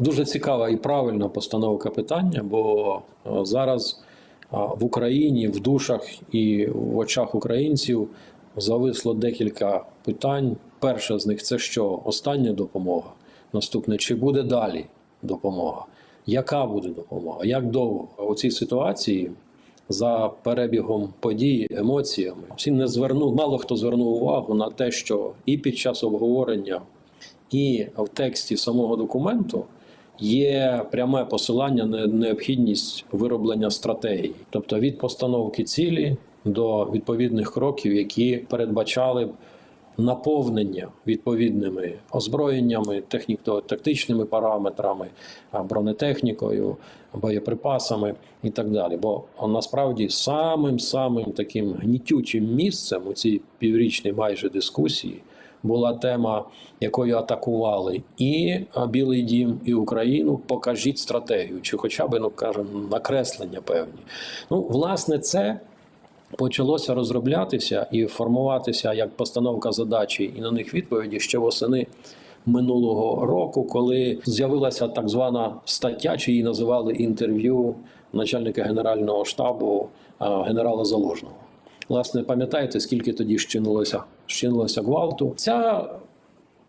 Дуже цікава і правильна постановка питання, бо е, зараз е, в Україні, в душах і в очах українців зависло декілька питань. Перше з них це що? Остання допомога. Наступне, чи буде далі допомога? Яка буде допомога? Як довго у цій ситуації за перебігом подій, емоціями всі не звернув, мало хто звернув увагу на те, що і під час обговорення, і в тексті самого документу є пряме посилання на необхідність вироблення стратегії, тобто від постановки цілі до відповідних кроків, які передбачали б наповнення відповідними озброєннями, техніко-тактичними параметрами, бронетехнікою, боєприпасами і так далі. Бо насправді самим самим таким гнітючим місцем у цій піврічній майже дискусії була тема, якою атакували і Білий Дім, і Україну. Покажіть стратегію, чи хоча б ну кажемо накреслення певні. Ну, власне, це почалося розроблятися і формуватися як постановка задачі і на них відповіді ще восени минулого року, коли з'явилася так звана стаття, чи її називали інтерв'ю начальника генерального штабу генерала Залужного. Власне, пам'ятаєте, скільки тоді щинилося, щинилося гвалту? Ця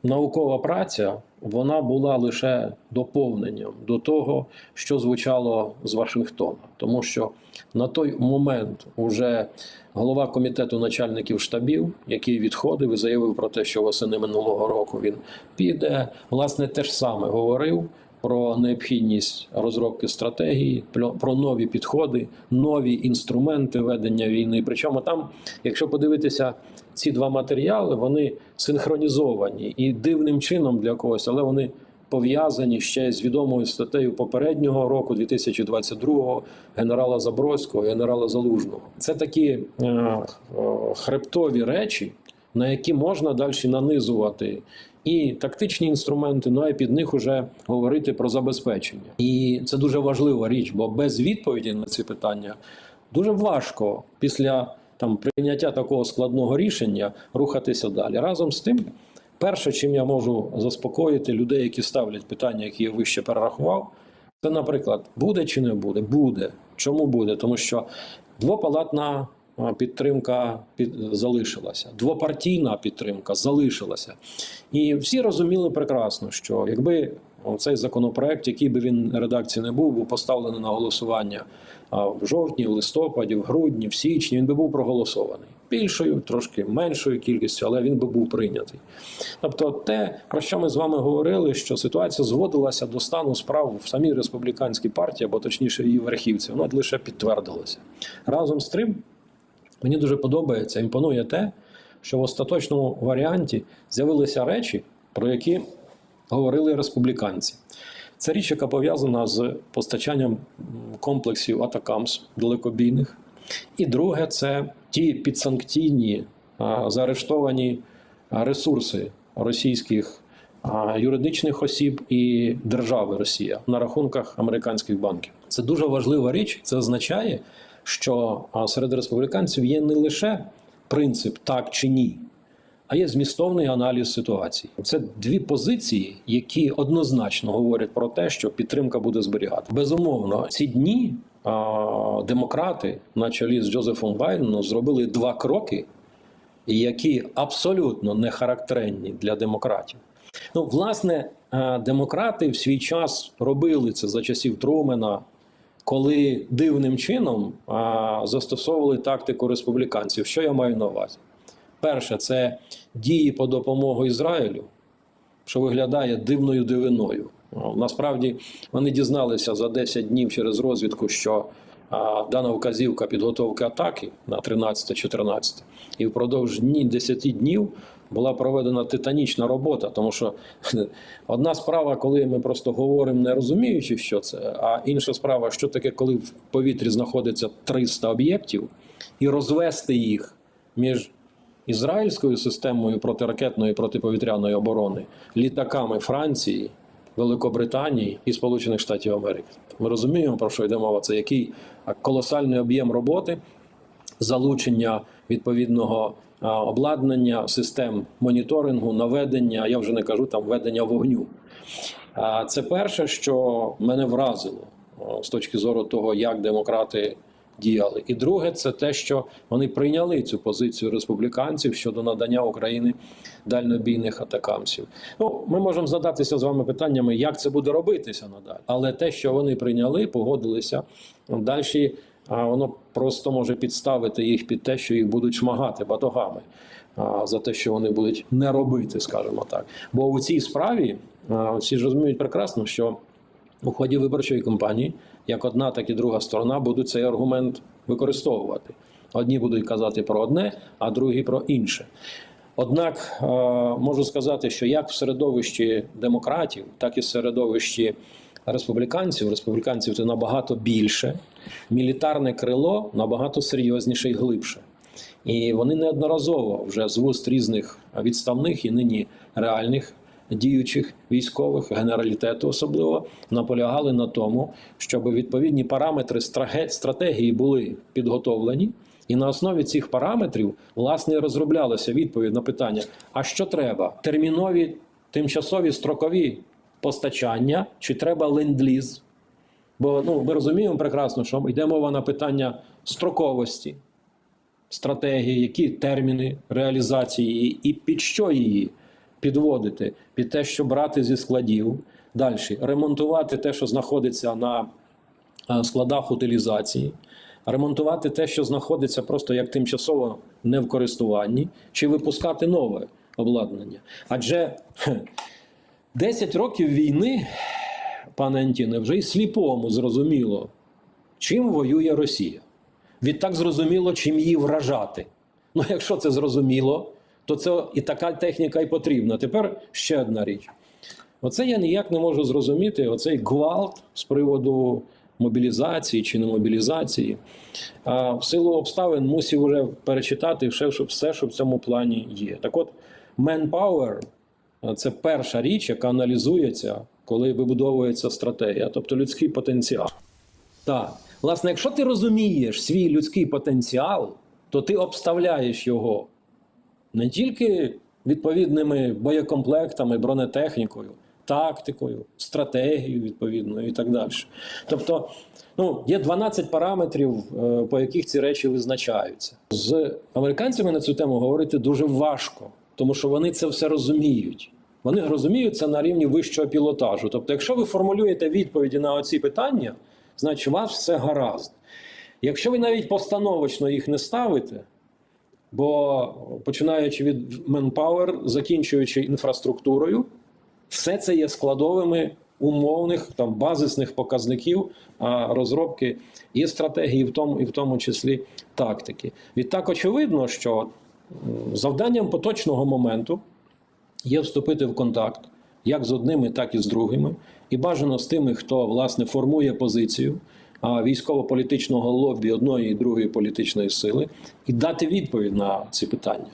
наукова праця вона була лише доповненням до того, що звучало з Вашингтона, тому що на той момент уже голова комітету начальників штабів, який відходив і заявив про те, що восени минулого року він піде, власне, те ж саме говорив. Про необхідність розробки стратегії, про- нові підходи, нові інструменти ведення війни. Причому там, якщо подивитися ці два матеріали, вони синхронізовані і дивним чином для когось, але вони пов'язані ще з відомою статтею попереднього року, 2022-го, генерала Забродського, генерала Залужного. Це такі е, е, хребтові речі, на які можна далі нанизувати і тактичні інструменти, ну а під них уже говорити про забезпечення. І це дуже важлива річ, бо без відповіді на ці питання дуже важко після там прийняття такого складного рішення рухатися далі. Разом з тим, перше, чим я можу заспокоїти людей, які ставлять питання, які я вище перерахував, це, наприклад, буде чи не буде? Буде. Чому буде? Тому що двопалатна підтримка під, залишилася, двопартійна підтримка залишилася. І всі розуміли прекрасно, що якби цей законопроект, який би він редакції не був, був поставлений на голосування в жовтні, в листопаді, в грудні, в січні, він би був проголосований. Більшою, трошки меншою кількістю, але він би був прийнятий. Тобто, те, про що ми з вами говорили, що ситуація зводилася до стану справ в самій республіканській партії, або точніше її верхівці, воно лише підтвердилося. Разом з тим, мені дуже подобається, імпонує те, що в остаточному варіанті з'явилися речі, про які говорили республіканці. Це річ, яка пов'язана з постачанням комплексів Атакамс далекобійних. І друге, це ті підсанкційні заарештовані ресурси російських юридичних осіб і держави Росія на рахунках американських банків. Це дуже важлива річ. Це означає, що серед республіканців є не лише принцип так чи ні, а є змістовний аналіз ситуації. Це дві позиції, які однозначно говорять про те, що підтримка буде зберігати. Безумовно, ці дні демократи на чолі з Джозефом Байденом зробили два кроки, які абсолютно не характерні для демократів. Ну, власне, демократи в свій час робили це за часів Трумена, коли дивним чином а, застосовували тактику республіканців. Що я маю на увазі? Перше, це дії по допомогу Ізраїлю, що виглядає дивною дивиною. Насправді вони дізналися за 10 днів через розвідку, що а, дана вказівка підготовки атаки на 13-14, і впродовж дні 10 днів була проведена титанічна робота, тому що одна справа, коли ми просто говоримо, не розуміючи, що це, а інша справа, що таке, коли в повітрі знаходиться 300 об'єктів, і розвести їх між ізраїльською системою протиракетної протиповітряної оборони, літаками Франції, Великобританії і Сполучених Штатів Америки. Ми розуміємо, про що йде мова. Це який колосальний об'єм роботи, залучення відповідного обладнання, систем моніторингу, наведення, я вже не кажу там ведення вогню. Це перше, що мене вразило з точки зору того, як демократи діяли. І друге, це те, що вони прийняли цю позицію республіканців щодо надання Україні дальнобійних атакамсів. Ну, ми можемо задатися з вами питаннями, як це буде робитися надалі. Але те, що вони прийняли, погодилися далі. А воно просто може підставити їх під те, що їх будуть шмагати батогами за те, що вони будуть не робити, скажімо так. Бо у цій справі всі ж розуміють прекрасно, що у ході виборчої кампанії як одна, так і друга сторона будуть цей аргумент використовувати. Одні будуть казати про одне, а другі про інше. Однак можу сказати, що як в середовищі демократів, так і в середовищі республіканців, республіканців це набагато більше, мілітарне крило набагато серйозніше і глибше. І вони неодноразово вже з вуст різних відставних і нині реальних діючих військових, генералітету особливо, наполягали на тому, щоб відповідні параметри стратегії були підготовлені. І на основі цих параметрів власне розроблялася відповідь на питання: а що треба? Термінові тимчасові строкові постачання, чи треба ленд-ліз? Бо ну, ми розуміємо прекрасно, що йде мова на питання строковості, стратегії, які терміни реалізації і під що її підводити? Під те, що брати зі складів, далі ремонтувати те, що знаходиться на е, складах утилізації, ремонтувати те, що знаходиться просто як тимчасово не в користуванні, чи випускати нове обладнання. Адже 10 років війни, пане Антіне, вже й сліпому зрозуміло, чим воює Росія. Відтак зрозуміло, чим її вражати. Ну, якщо це зрозуміло, то це і така техніка і потрібна. Тепер ще одна річ. Оце я ніяк не можу зрозуміти, оцей гвалт з приводу мобілізації чи не мобілізації. А в силу обставин мусив вже перечитати все, що, в цьому плані є. Так от, manpower – це перша річ, яка аналізується, коли вибудовується стратегія, тобто людський потенціал. Так. Власне, якщо ти розумієш свій людський потенціал, то ти обставляєш його не тільки відповідними боєкомплектами, бронетехнікою, тактикою, стратегією відповідною і так далі. Тобто, ну, є 12 параметрів, е, по яких ці речі визначаються. З американцями на цю тему говорити дуже важко, тому що вони це все розуміють. Вони розуміють це на рівні вищого пілотажу. Тобто, якщо ви формулюєте відповіді на оці питання, значить у вас все гаразд. Якщо ви навіть постановочно їх не ставите, бо починаючи від manpower, закінчуючи інфраструктурою, все це є складовими умовних там базисних показників а, розробки і стратегії, в тому, і в тому числі тактики. Відтак, очевидно, що завданням поточного моменту є вступити в контакт як з одними, так і з другими, і бажано з тими, хто власне формує позицію військово-політичного лобі одної і другої політичної сили, і дати відповідь на ці питання.